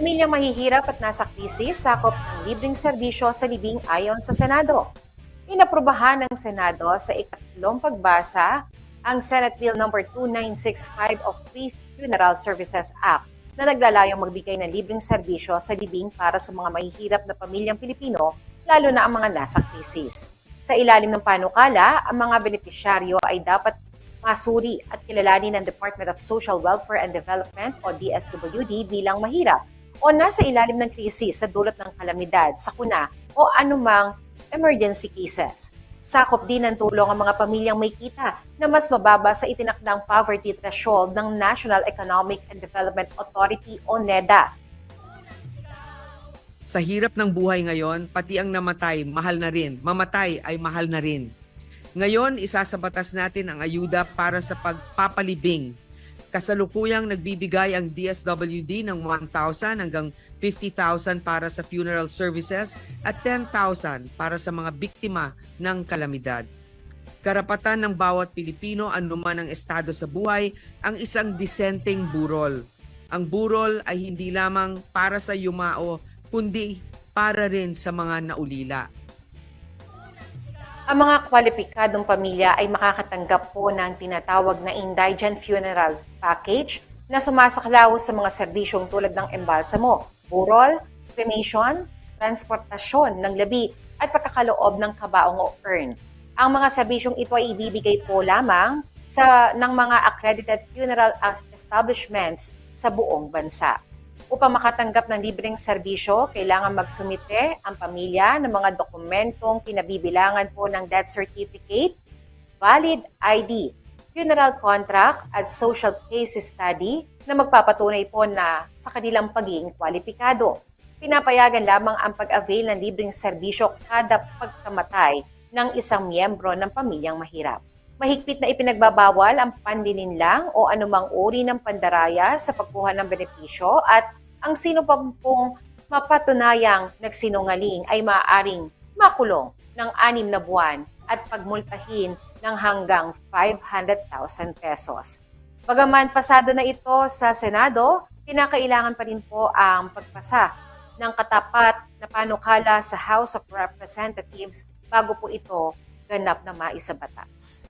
Pamilyang mahihirap at nasa krisis, sakop ng libreng serbisyo sa libing ayon sa Senado. Inaprubahan ng Senado sa ikatlong pagbasa ang Senate Bill No. 2965 of Free Funeral Services Act na naglalayong magbigay ng libreng serbisyo sa libing para sa mga mahihirap na pamilyang Pilipino, lalo na ang mga nasa krisis. Sa ilalim ng panukala, ang mga benepisyaryo ay dapat masuri at kilalanin ng Department of Social Welfare and Development o DSWD bilang mahirap o nasa ilalim ng krisis sa dulot ng kalamidad, sakuna o anumang emergency cases. Sakop din ng tulong ang mga pamilyang may kita na mas mababa sa itinakdang poverty threshold ng National Economic and Development Authority o NEDA. Sa hirap ng buhay ngayon, pati ang namatay, mahal na rin. Mamatay ay mahal na rin. Ngayon, isa sa batas natin ang ayuda para sa pagpapalibing. Kasalukuyang nagbibigay ang DSWD ng 1,000 hanggang 50,000 para sa funeral services at 10,000 para sa mga biktima ng kalamidad. Karapatan ng bawat Pilipino anuman ang estado sa buhay ang isang disenteng burol. Ang burol ay hindi lamang para sa yumao kundi para rin sa mga naulila. Ang mga kwalipikadong pamilya ay makakatanggap po ng tinatawag na Indigent Funeral Package na sumasaklaw sa mga serbisyong tulad ng embalsamo, burol, cremation, transportasyon ng labi at pagkakaloob ng kabaong o urn. Ang mga serbisyong ito ay ibibigay po lamang sa ng mga accredited funeral establishments sa buong bansa. Upang makatanggap ng libreng serbisyo, kailangan magsumite ang pamilya ng mga dokumentong kinabibilangan po ng death certificate, valid ID, funeral contract at social case study na magpapatunay po na sa kanilang pagiging kwalipikado. Pinapayagan lamang ang pag-avail ng libreng serbisyo kada pagkamatay ng isang miyembro ng pamilyang mahirap. Mahigpit na ipinagbabawal ang pandininlang o anumang uri ng pandaraya sa pagkuha ng benepisyo at ang sino pa pong mapatunayang nagsinungaling ay maaaring makulong ng anim na buwan at pagmultahin ng hanggang 500,000 pesos. Bagaman pasado na ito sa Senado, kinakailangan pa rin po ang pagpasa ng katapat na panukala sa House of Representatives bago po ito ganap na maisabatas.